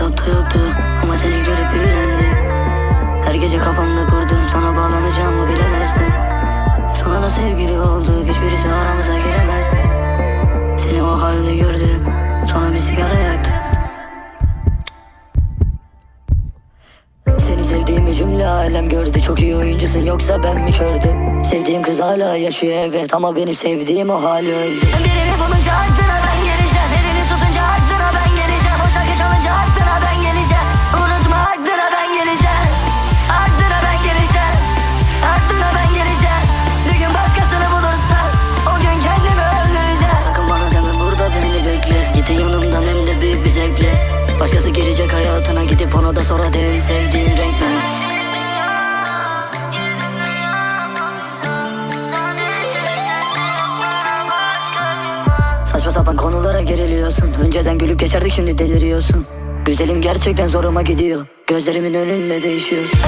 hesapta yoktu Ama seni görüp büyülendim Her gece kafamda kurdum Sana bağlanacağımı bilemezdim. Sonra da sevgili olduk Hiçbirisi aramıza giremezdi. Seni o halde gördüm Sonra bir sigara yaktım. Seni sevdiğimi cümle alem gördü Çok iyi oyuncusun yoksa ben mi kördüm? Sevdiğim kız hala yaşıyor evet Ama benim sevdiğim o hali öldü Başkası girecek hayatına gidip ona da sonra en sevdiğin renk ne? Saçma sapan konulara geriliyorsun. Önceden gülüp geçerdik şimdi deliriyorsun. Güzelim gerçekten zoruma gidiyor. Gözlerimin önünde değişiyorsun